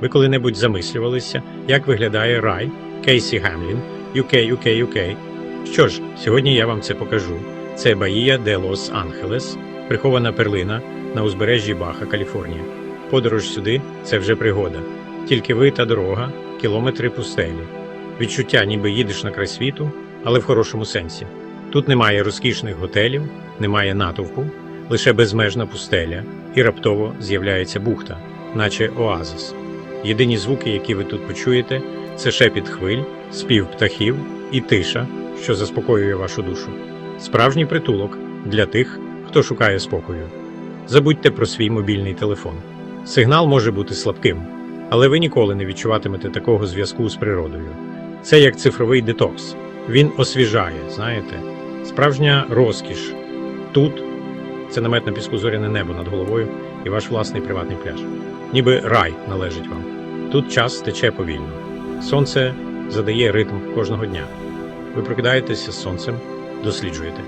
Ви коли-небудь замислювалися, як виглядає рай Кейсі Гемлін, UK, UK, UK? Що ж, сьогодні я вам це покажу. Це Баїя де Лос Анхелес, прихована перлина на узбережжі Баха, Каліфорнія. Подорож сюди це вже пригода. Тільки ви та дорога, кілометри пустелі. Відчуття, ніби їдеш на край світу, але в хорошому сенсі. Тут немає розкішних готелів, немає натовпу, лише безмежна пустеля, і раптово з'являється бухта, наче оазис. Єдині звуки, які ви тут почуєте, це шепіт хвиль, спів птахів і тиша, що заспокоює вашу душу. Справжній притулок для тих, хто шукає спокою. Забудьте про свій мобільний телефон. Сигнал може бути слабким, але ви ніколи не відчуватимете такого зв'язку з природою. Це як цифровий детокс. Він освіжає, знаєте, справжня розкіш. Тут це намет на піску зоряне небо над головою і ваш власний приватний пляж. Ніби рай належить вам. Тут час тече повільно. Сонце задає ритм кожного дня. Ви прокидаєтеся з сонцем, досліджуєте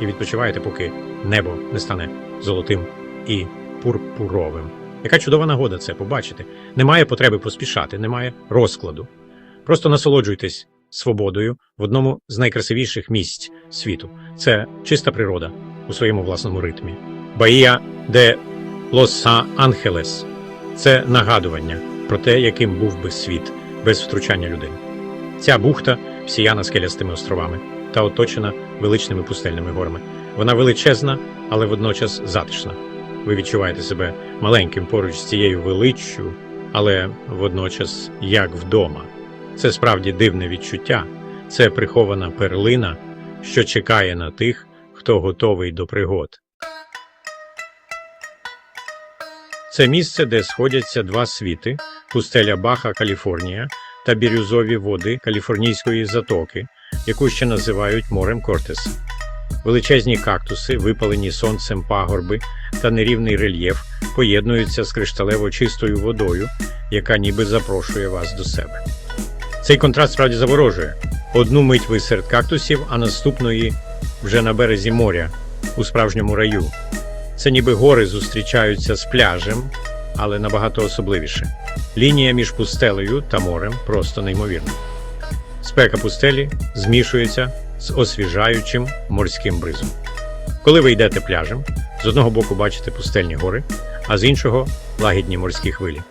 і відпочиваєте, поки небо не стане золотим і пурпуровим. Яка чудова нагода це побачити. Немає потреби поспішати, немає розкладу. Просто насолоджуйтесь свободою в одному з найкрасивіших місць світу. Це чиста природа у своєму власному ритмі. Баїя де Лос-Анхелес це нагадування про те, яким був би світ без втручання людини. Ця бухта всіяна скелястими островами та оточена величними пустельними горами. Вона величезна, але водночас затишна. Ви відчуваєте себе маленьким поруч з цією величчю, але водночас як вдома. Це справді дивне відчуття, це прихована перлина, що чекає на тих, хто готовий до пригод. Це місце, де сходяться два світи: пустеля Баха, Каліфорнія та бірюзові води Каліфорнійської затоки, яку ще називають морем Кортес. Величезні кактуси, випалені сонцем пагорби та нерівний рельєф поєднуються з кришталево чистою водою, яка ніби запрошує вас до себе. Цей контраст справді заворожує. Одну мить ви серед кактусів, а наступної вже на березі моря, у справжньому раю. Це ніби гори зустрічаються з пляжем, але набагато особливіше. Лінія між пустелею та морем просто неймовірна. Спека пустелі змішується з освіжаючим морським бризом. Коли ви йдете пляжем, з одного боку бачите пустельні гори, а з іншого лагідні морські хвилі.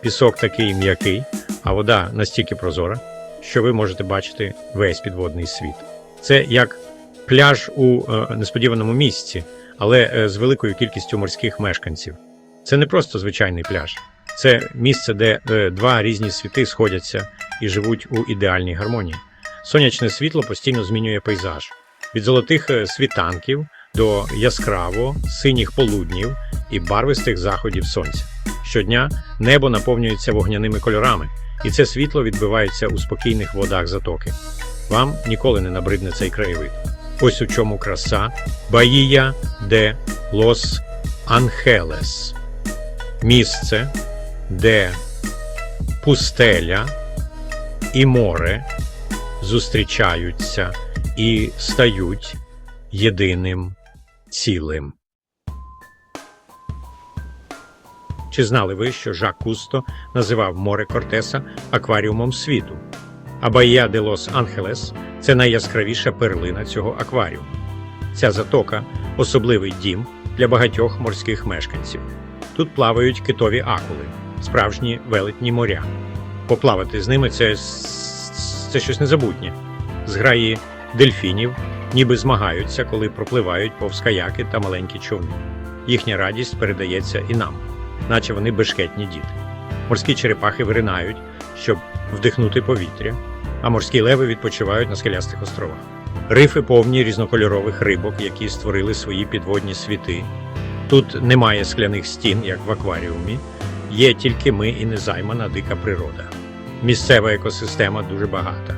Пісок такий м'який, а вода настільки прозора, що ви можете бачити весь підводний світ. Це як пляж у е, несподіваному місці, але е, з великою кількістю морських мешканців. Це не просто звичайний пляж, це місце, де е, два різні світи сходяться і живуть у ідеальній гармонії. Сонячне світло постійно змінює пейзаж від золотих світанків до яскраво синіх полуднів і барвистих заходів сонця. Щодня небо наповнюється вогняними кольорами, і це світло відбивається у спокійних водах затоки. Вам ніколи не набридне цей краєвид. Ось у чому краса Баїя де Лос Анхелес. Місце, де пустеля і море зустрічаються і стають єдиним цілим. Чи знали ви, що Жак Кусто називав море Кортеса акваріумом світу? А Баїя де Лос Анхелес це найяскравіша перлина цього акваріуму. Ця затока особливий дім для багатьох морських мешканців. Тут плавають китові акули, справжні велетні моря. Поплавати з ними це, це щось незабутнє. Зграї дельфінів ніби змагаються, коли пропливають повз каяки та маленькі човни. Їхня радість передається і нам, наче вони бешкетні діти. Морські черепахи виринають, щоб вдихнути повітря, а морські леви відпочивають на скелястих островах. Рифи повні різнокольорових рибок, які створили свої підводні світи. Тут немає скляних стін, як в акваріумі, є тільки ми і незаймана дика природа. Місцева екосистема дуже багата.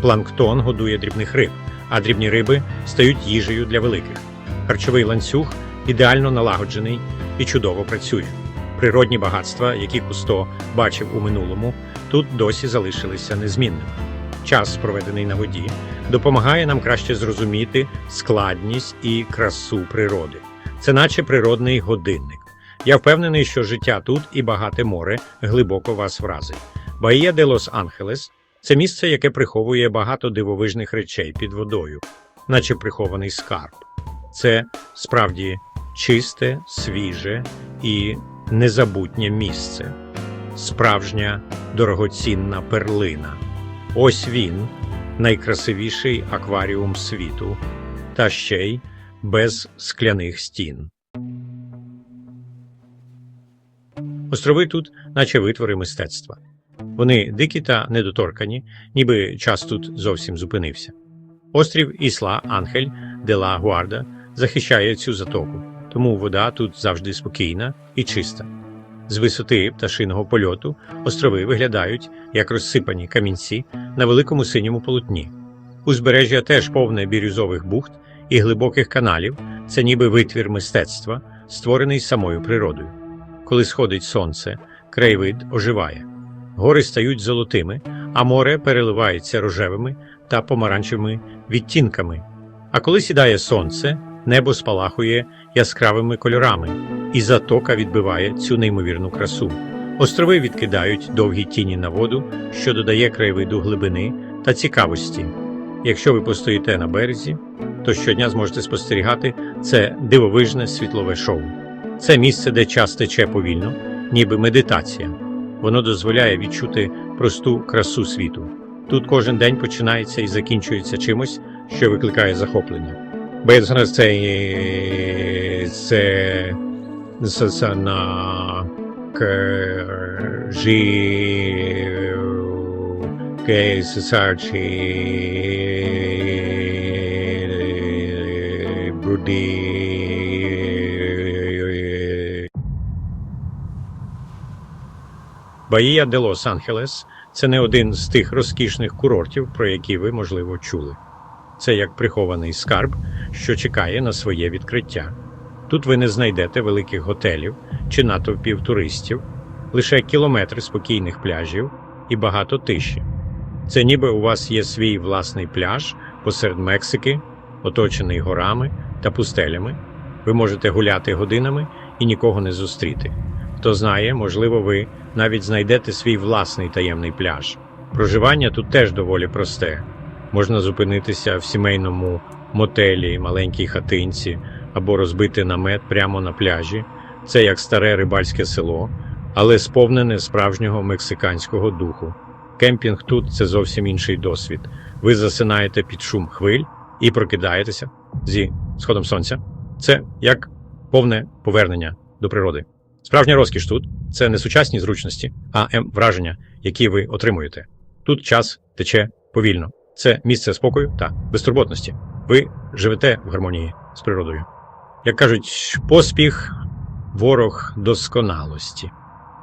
Планктон годує дрібних риб, а дрібні риби стають їжею для великих. Харчовий ланцюг ідеально налагоджений і чудово працює. Природні багатства, які Кусто бачив у минулому, тут досі залишилися незмінними. Час, проведений на воді, допомагає нам краще зрозуміти складність і красу природи. Це наче природний годинник. Я впевнений, що життя тут і багате море глибоко вас вразить. Баїя де Лос-Анхелес це місце, яке приховує багато дивовижних речей під водою, наче прихований скарб. Це справді чисте, свіже і незабутнє місце, справжня дорогоцінна перлина. Ось він, найкрасивіший акваріум світу, та ще й без скляних стін. Острови тут, наче витвори мистецтва. Вони дикі та недоторкані, ніби час тут зовсім зупинився. Острів Ісла Анхель де ла Гуарда захищає цю затоку, тому вода тут завжди спокійна і чиста. З висоти пташиного польоту острови виглядають як розсипані камінці на великому синьому полотні. Узбережжя теж повне бірюзових бухт і глибоких каналів, це ніби витвір мистецтва, створений самою природою. Коли сходить сонце, краєвид оживає. Гори стають золотими, а море переливається рожевими та помаранчевими відтінками. А коли сідає сонце, небо спалахує яскравими кольорами, і затока відбиває цю неймовірну красу. Острови відкидають довгі тіні на воду, що додає краєвиду глибини та цікавості. Якщо ви постоїте на березі, то щодня зможете спостерігати це дивовижне світлове шоу. Це місце, де час тече повільно, ніби медитація. Воно дозволяє відчути просту красу світу. Тут кожен день починається і закінчується чимось, що викликає захоплення. Бо зараз це, це на кажі кейсачі бруді Баїя де Лос-Анхелес це не один з тих розкішних курортів, про які ви, можливо, чули. Це як прихований скарб, що чекає на своє відкриття. Тут ви не знайдете великих готелів чи натовпів туристів, лише кілометри спокійних пляжів і багато тиші. Це ніби у вас є свій власний пляж посеред Мексики, оточений горами та пустелями. Ви можете гуляти годинами і нікого не зустріти. Хто знає, можливо, ви навіть знайдете свій власний таємний пляж. Проживання тут теж доволі просте. Можна зупинитися в сімейному мотелі, маленькій хатинці або розбити намет прямо на пляжі. Це як старе рибальське село, але сповнене справжнього мексиканського духу. Кемпінг тут це зовсім інший досвід. Ви засинаєте під шум хвиль і прокидаєтеся зі сходом сонця. Це як повне повернення до природи. Справжня розкіш тут це не сучасні зручності, а ем враження, які ви отримуєте. Тут час тече повільно. Це місце спокою та безтурботності. Ви живете в гармонії з природою. Як кажуть, поспіх ворог досконалості.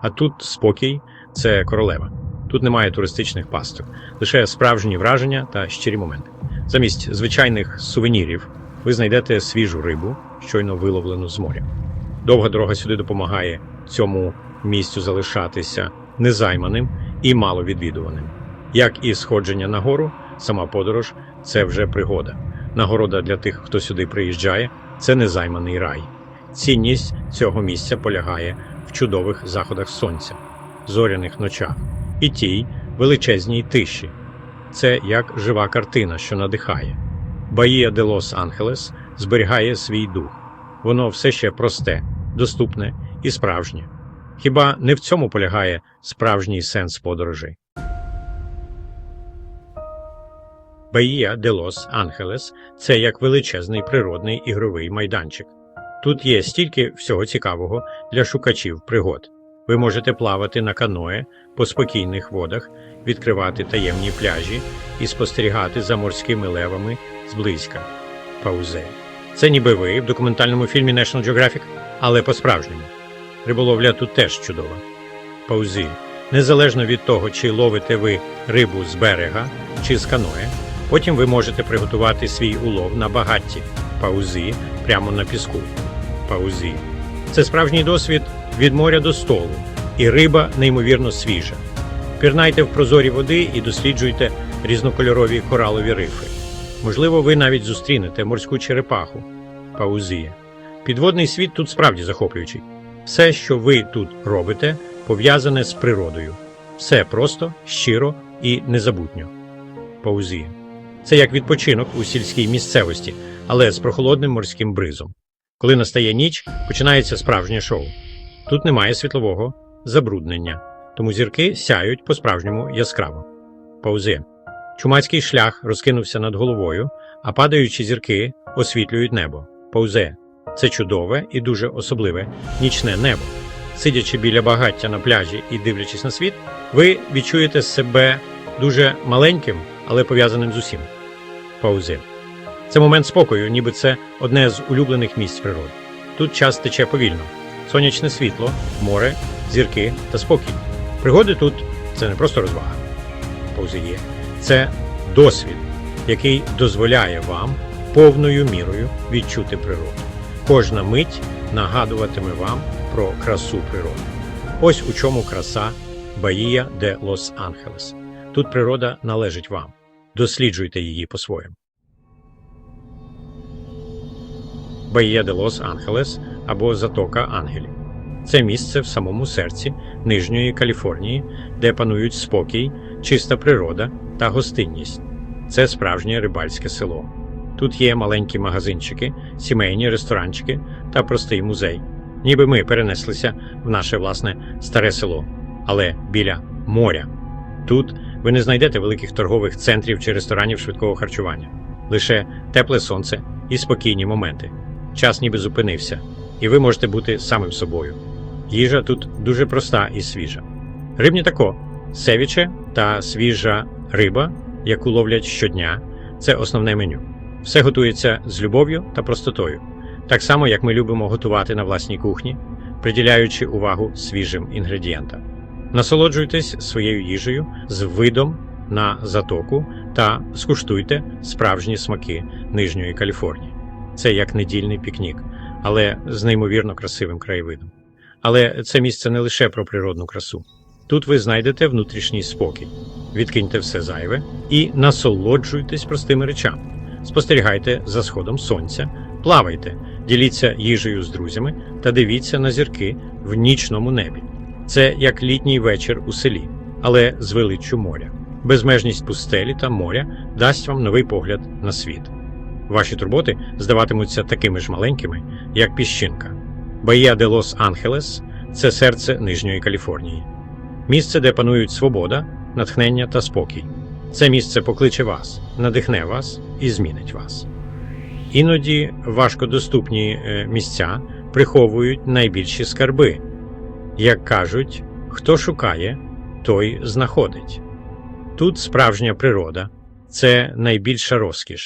А тут спокій це королева. Тут немає туристичних пасток, лише справжні враження та щирі моменти. Замість звичайних сувенірів ви знайдете свіжу рибу, щойно виловлену з моря. Довга дорога сюди допомагає цьому місцю залишатися незайманим і маловідвідуваним. Як і сходження на гору, сама подорож це вже пригода. Нагорода для тих, хто сюди приїжджає, це незайманий рай. Цінність цього місця полягає в чудових заходах сонця, зоряних ночах і тій величезній тиші. Це як жива картина, що надихає. Баїя де Лос-Анхелес зберігає свій дух. Воно все ще просте, доступне і справжнє. Хіба не в цьому полягає справжній сенс подорожей? Баїя де Лос-Анхелес це як величезний природний ігровий майданчик. Тут є стільки всього цікавого для шукачів пригод. Ви можете плавати на каное по спокійних водах, відкривати таємні пляжі і спостерігати за морськими левами зблизька. Паузе. Це ніби ви в документальному фільмі National Geographic, але по-справжньому. Риболовля тут теж чудова. Паузи. Незалежно від того, чи ловите ви рибу з берега чи з каное, потім ви можете приготувати свій улов на багатті паузи прямо на піску. Паузи. Це справжній досвід від моря до столу, і риба неймовірно свіжа. Пірнайте в прозорі води і досліджуйте різнокольорові коралові рифи. Можливо, ви навіть зустрінете морську черепаху паузія. Підводний світ тут справді захоплюючий. Все, що ви тут робите, пов'язане з природою. Все просто, щиро і незабутньо. Паузія. Це як відпочинок у сільській місцевості, але з прохолодним морським бризом. Коли настає ніч, починається справжнє шоу. Тут немає світлового забруднення, тому зірки сяють по-справжньому яскраво. Паузи. Чумацький шлях розкинувся над головою, а падаючі зірки освітлюють небо. Паузе. Це чудове і дуже особливе нічне небо. Сидячи біля багаття на пляжі і дивлячись на світ, ви відчуєте себе дуже маленьким, але пов'язаним з усім. Паузи. Це момент спокою, ніби це одне з улюблених місць природи. Тут час тече повільно: сонячне світло, море, зірки та спокій. Пригоди тут це не просто розвага. Паузи є. Це досвід, який дозволяє вам повною мірою відчути природу. Кожна мить нагадуватиме вам про красу природи. Ось у чому краса Баїя де Лос-Анхелес. Тут природа належить вам. Досліджуйте її по-своєму. Баїя де Лос-Анхелес або Затока Ангелів. Це місце в самому серці Нижньої Каліфорнії, де панують спокій, чиста природа та гостинність. Це справжнє рибальське село. Тут є маленькі магазинчики, сімейні ресторанчики та простий музей. Ніби ми перенеслися в наше власне старе село, але біля моря. Тут ви не знайдете великих торгових центрів чи ресторанів швидкого харчування, лише тепле сонце і спокійні моменти. Час ніби зупинився, і ви можете бути самим собою. Їжа тут дуже проста і свіжа. Рибні тако севіче та свіжа риба, яку ловлять щодня, це основне меню. Все готується з любов'ю та простотою, так само як ми любимо готувати на власній кухні, приділяючи увагу свіжим інгредієнтам. Насолоджуйтесь своєю їжею з видом на затоку та скуштуйте справжні смаки Нижньої Каліфорнії. Це як недільний пікнік, але з неймовірно красивим краєвидом. Але це місце не лише про природну красу. Тут ви знайдете внутрішній спокій. Відкиньте все зайве і насолоджуйтесь простими речами. Спостерігайте за сходом сонця, плавайте, діліться їжею з друзями та дивіться на зірки в нічному небі. Це як літній вечір у селі, але з величчю моря. Безмежність пустелі та моря дасть вам новий погляд на світ. Ваші турботи здаватимуться такими ж маленькими, як піщинка. Баїа де Лос-Анхелес це серце Нижньої Каліфорнії, місце, де панують свобода, натхнення та спокій. Це місце покличе вас, надихне вас і змінить вас. Іноді важкодоступні е, місця приховують найбільші скарби. Як кажуть, хто шукає, той знаходить. Тут справжня природа це найбільша розкіш,